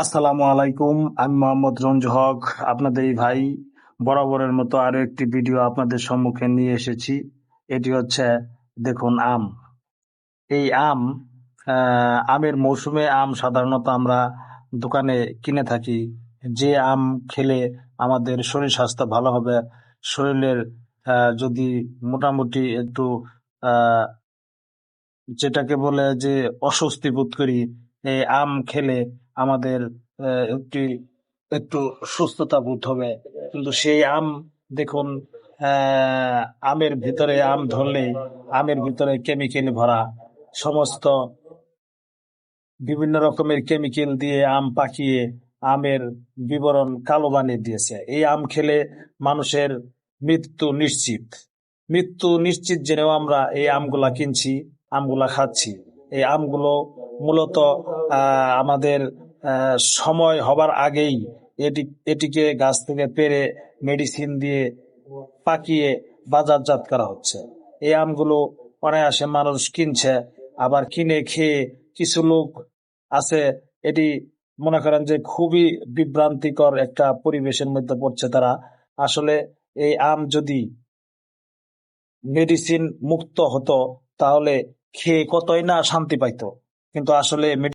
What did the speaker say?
আসসালামু আলাইকুম, আমি মোহাম্মদ রঞ্জু হক। আপনাদের এই ভাই বরাবরের মতো আরও একটি ভিডিও আপনাদের সম্মুখে নিয়ে এসেছি। এটি হচ্ছে, দেখুন, আম। এই আম আমের মৌসুমে আম সাধারণত আমরা দোকানে কিনে থাকি। যে আম খেলে আমাদের শরীর স্বাস্থ্য ভালো হবে, শরীরের যদি মোটামুটি একটু যেটাকে বলে যে অস্বস্তি বোধ করি এই আম খেলে আমাদের একটি, একটু সুস্থতা বোধ হবে। কিন্তু সেই আম দেখুন আমের ভিতরে আম ধরলে, আমের ভিতরে কেমিক্যাল ভরা। সমস্ত বিভিন্ন রকমের কেমিক্যাল দিয়ে আম পাকিয়ে আমের বিবরণ কালো বানিয়ে দিয়েছে। এই আম খেলে মানুষের মৃত্যু নিশ্চিত। মৃত্যু নিশ্চিত জেনেও আমরা এই আমগুলা কিনছি, আমগুলা খাচ্ছি। এই আমগুলো মূলত আমাদের সময় হবার আগেই এটি, এটিকে গাছ থেকে পেরে মেডিসিন দিয়ে পাকিয়ে বাজারজাত করা হচ্ছে। এই আমগুলো অনায়াসে মানুষ কিনছে, আবার কিনে খেয়ে কিছু লোক আছে, এটি মনে করেন যে খুবই বিভ্রান্তিকর একটা পরিবেশের মধ্যে পড়ছে তারা। আসলে এই আম যদি মেডিসিন মুক্ত হতো, তাহলে খেয়ে কতই না শান্তি পাইতো। কিন্তু আসলে